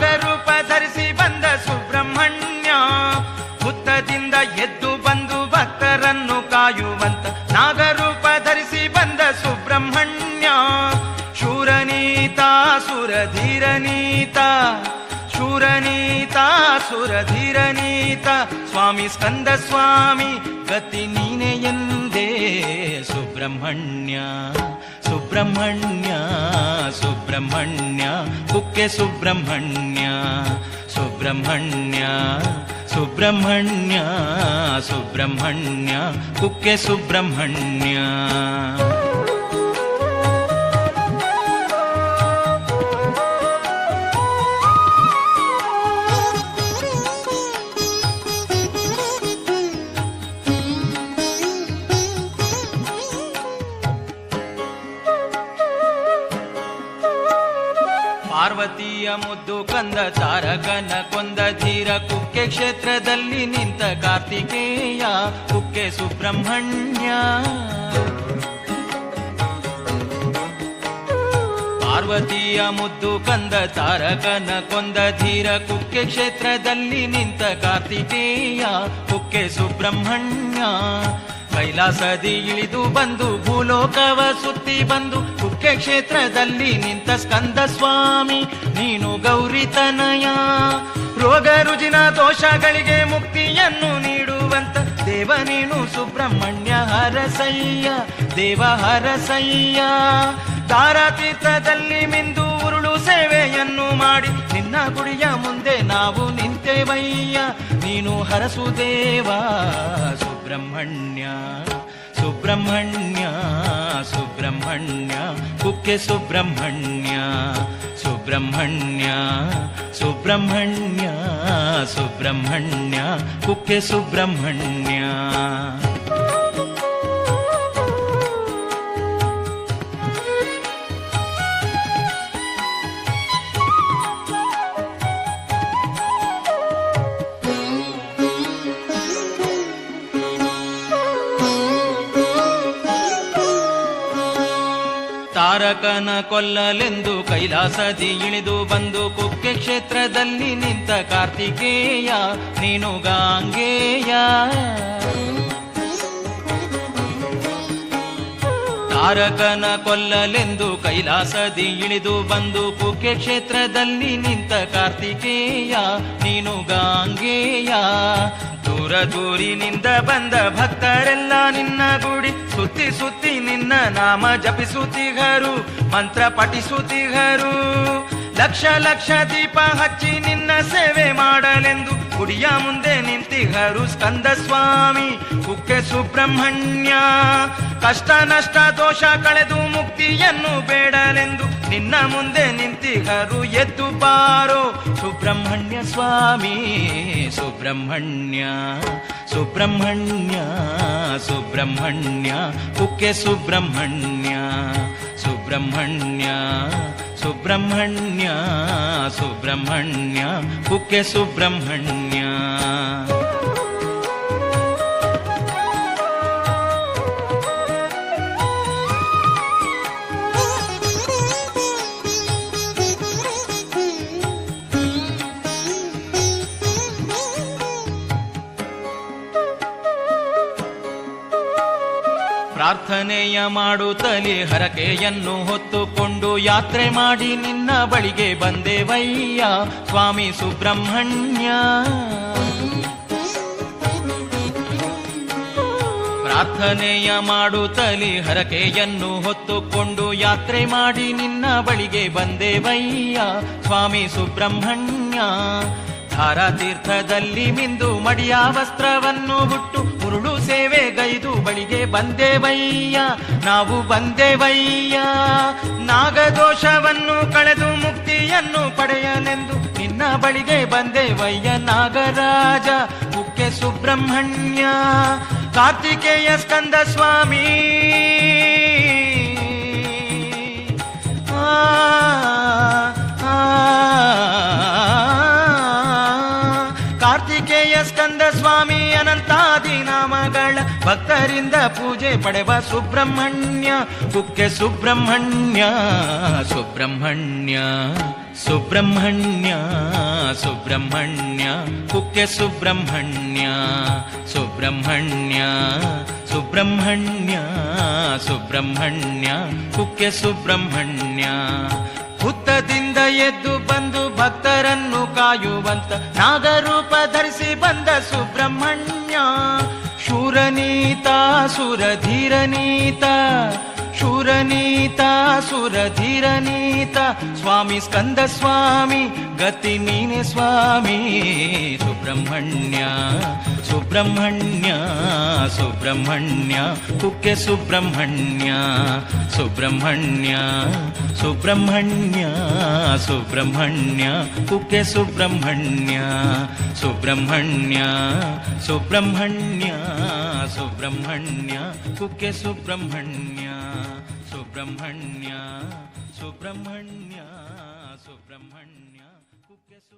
ನಾಗರೂಪ ಧರಿಸಿ ಬಂದ ಸುಬ್ರಹ್ಮಣ್ಯ ಹುತ್ತದಿಂದ ಎದ್ದು ಬಂದು ಭಕ್ತರನ್ನು ಕಾಯುವಂತ ನಾಗರೂಪ ಧರಿಸಿ ಬಂದ ಸುಬ್ರಹ್ಮಣ್ಯ, ಶೂರನೀತ ಸುರಧೀರನೀತ ಶೂರನೀತ ಸುರಧೀರನೀತ, ಸ್ವಾಮಿ ಸ್ಕಂದ ಸ್ವಾಮಿ ಗತಿ ನೀನೆ ಎಂದೇ ಸುಬ್ರಹ್ಮಣ್ಯ ಸುಬ್ರಹ್ಮಣ್ಯ. ಸುಬ್ರಹ್ಮಣ್ಯ ಕುಕ್ಕೆ ಸುಬ್ರಹ್ಮಣ್ಯ ಸುಬ್ರಹ್ಮಣ್ಯ ಸುಬ್ರಹ್ಮಣ್ಯ ಸುಬ್ರಹ್ಮಣ್ಯ ಕುಕ್ಕೆ ಸುಬ್ರಹ್ಮಣ್ಯ ಮುದ್ದು ಕಂದ ತಾರಕನ ಕೊಂದ ಧೀರ ಕುಕ್ಕೆ ಕ್ಷೇತ್ರದಲ್ಲಿ ನಿಂತ ಕಾರ್ತಿಕೇಯ, ಕುಕ್ಕೆ ಸುಬ್ರಹ್ಮಣ್ಯ. ಪಾರ್ವತಿಯ ಮುದ್ದು ಕಂದ ತಾರಕನ ಕೊಂದ ಧೀರ ಕುಕ್ಕೆ ಕ್ಷೇತ್ರದಲ್ಲಿ ನಿಂತ ಕಾರ್ತಿಕೇಯ, ಕುಕ್ಕೆ ಸುಬ್ರಹ್ಮಣ್ಯ. ಕೈಲಾಸದಿ ಇಳಿದು ಬಂದು, ಭೂಲೋಕವ ಸುತ್ತಿ ಬಂದು ಕುಕ್ಕೆ ಕ್ಷೇತ್ರದಲ್ಲಿ ನಿಂತ ಸ್ಕಂದ ಸ್ವಾಮಿ, ನೀನು ಗೌರಿತನಯ ರೋಗ ರುಜಿನ ದೋಷಗಳಿಗೆ ಮುಕ್ತಿಯನ್ನು ನೀಡುವಂತ ದೇವ ನೀನು ಸುಬ್ರಹ್ಮಣ್ಯ ಹರಸಯ್ಯ, ದೇವ ಹರಸಯ್ಯ. ತಾರಾತೀರ್ಥದಲ್ಲಿ ಮಿಂದು ಉರುಳು ಸೇವೆಯನ್ನು ಮಾಡಿ, ನಿನ್ನ ಗುಡಿಯ ಮುಂದೆ ನಾವು ನಿಂತೆವಯ್ಯ. ನೀನು ಹರಸು ದೇವ, ಸುಬ್ರಹ್ಮಣ್ಯ ಸುಬ್ರಹ್ಮಣ್ಯ ಸುಬ್ರಹ್ಮಣ್ಯ. ಕುಕ್ಕೆ ಸುಬ್ರಹ್ಮಣ್ಯ ಸುಬ್ರಹ್ಮಣ್ಯ ಸುಬ್ರಹ್ಮಣ್ಯ ಸುಬ್ರಹ್ಮಣ್ಯ ಕುಕ್ಕೆ ಸುಬ್ರಹ್ಮಣ್ಯ ತಾರಕನ ಕೊಲ್ಲಲೆಂದು ಕೈಲಾಸದಿ ಇಳಿದು ಬಂದು ಕುಕ್ಕೆ ಕ್ಷೇತ್ರದಲ್ಲಿ ನಿಂತ ಕಾರ್ತಿಕೇಯ ನೀನು ಗಾಂಗೇಯ. ತಾರಕನ ಕೊಲ್ಲಲೆಂದು ಕೈಲಾಸದಿ ಇಳಿದು ಬಂದು ಕುಕ್ಕೆ ಕ್ಷೇತ್ರದಲ್ಲಿ ನಿಂತ ಕಾರ್ತಿಕೇಯ, ನೀನು ಗಾಂಗೇಯ. ದೂರ ದೂರಿನಿಂದ ಬಂದ ಭಕ್ತರೆಲ್ಲ ನಿನ್ನ ಗುಡಿ ಸುತ್ತಿ ಸುತ್ತಿ ನಿನ್ನ ನಾಮ ಜಪಿಸುತ್ತಿಗರು, ಮಂತ್ರ ಪಠಿಸುತ್ತಿಗರು. ಲಕ್ಷ ಲಕ್ಷ ದೀಪ ಹಚ್ಚಿ ನಿನ್ನ ಸೇವೆ ಮಾಡಲೆಂದು ಗುಡಿಯ ಮುಂದೆ ನಿಂತಿಗರು ಸ್ಕಂದ ಸ್ವಾಮಿ ಕುಕ್ಕೆ ಸುಬ್ರಹ್ಮಣ್ಯ. ಕಷ್ಟ ನಷ್ಟ ದೋಷ ಕಳೆದು ಮುಕ್ತಿಯನ್ನು ಬೇಡಲೆಂದು ನಿನ್ನ ಮುಂದೆ ನಿಂತಿಗರು ಎದ್ದು ಬಾರೋ. ಸುಬ್ರಹ್ಮಣ್ಯ ಸ್ವಾಮಿ, ಸುಬ್ರಹ್ಮಣ್ಯ ಸುಬ್ರಹ್ಮಣ್ಯ ಸುಬ್ರಹ್ಮಣ್ಯ ಕುಕ್ಕೆ ಸುಬ್ರಹ್ಮಣ್ಯ ಸುಬ್ರಹ್ಮಣ್ಯ ಸುಬ್ರಹ್ಮಣ್ಯ ಸುಬ್ರಹ್ಮಣ್ಯ ಕುಕ್ಕೆ ಸುಬ್ರಹ್ಮಣ್ಯ. ಪ್ರಾರ್ಥನೆಯ ಮಾಡುತ್ತಲೇ ಹರಕೆಯನ್ನು ಹೊತ್ತುಕೊಂಡು ಯಾತ್ರೆ ಮಾಡಿ ನಿನ್ನ ಬಳಿಗೆ ಬಂದೆವಯ್ಯ ಸ್ವಾಮಿ ಸುಬ್ರಹ್ಮಣ್ಯ. ಪ್ರಾರ್ಥನೆಯ ಮಾಡುತ್ತಲೇ ಹರಕೆಯನ್ನು ಹೊತ್ತುಕೊಂಡು ಯಾತ್ರೆ ಮಾಡಿ ನಿನ್ನ ಬಳಿಗೆ ಬಂದೆವಯ್ಯ ಸ್ವಾಮಿ ಸುಬ್ರಹ್ಮಣ್ಯ. ಧಾರಾತೀರ್ಥದಲ್ಲಿ ಮಿಂದು ಮಡಿಯ ವಸ್ತ್ರವನ್ನು ಬಿಟ್ಟು ಉರುಳು ಸೇವೆ ಗೈದು ಬಳಿಗೆ ಬಂದೆವಯ್ಯ. ನಾವು ಬಂದೆವಯ್ಯ. ನಾಗದೋಷವನ್ನು ಕಳೆದು ಮುಕ್ತಿಯನ್ನು ಪಡೆಯನೆಂದು ನಿನ್ನ ಬಳಿಗೆ ಬಂದೆವಯ್ಯ ನಾಗರಾಜ. ಮುಖ್ಯ ಸುಬ್ರಹ್ಮಣ್ಯ. ಕಾರ್ತಿಕೇಯ ಸ್ಕಂದ ಸ್ವಾಮಿ. ನಾಮಗಳ ಭಕ್ತರಿಂದ ಪೂಜೆ ಪಡೆವ ಸುಬ್ರಹ್ಮಣ್ಯ. ಕುಕ್ಕೆ ಸುಬ್ರಹ್ಮಣ್ಯ ಸುಬ್ರಹ್ಮಣ್ಯ ಸುಬ್ರಹ್ಮಣ್ಯ ಸುಬ್ರಹ್ಮಣ್ಯ. ಕುಕ್ಕೆ ಸುಬ್ರಹ್ಮಣ್ಯ ಸುಬ್ರಹ್ಮಣ್ಯ ಸುಬ್ರಹ್ಮಣ್ಯ ಸುಬ್ರಹ್ಮಣ್ಯ. ಕುಕ್ಕೆ ಸುಬ್ರಹ್ಮಣ್ಯ. ಹುತ್ತದಿಂದ ಎದ್ದು ಬಂದು ಭಕ್ತರನ್ನು ಕಾಯುವಂತ ನಾಗರೂಪ ಧರಿಸಿ ಬಂದ ಸುಬ್ರಹ್ಮಣ್ಯ. शूरनीता सुरधीरनीता सुरनीता सुरधिरनीता स्वामी स्कन्दस्वामी गतिमिनिस्वामी सुब्रह्मण्या सुब्रह्मण्या सुब्रह्मण्या कुके सुब्रह्मण्या सुब्रह्मण्या सुब्रह्मण्या सुब्रह्मण्य कुके सुब्रह्मण्या सुब्रह्मण्या सुब्रह्मण्या सुब्रह्मण्य कुके सुब्रह्मण्या। सुब्रह्मण्या सुब्रह्मण्या सुब्रह्मण्या सु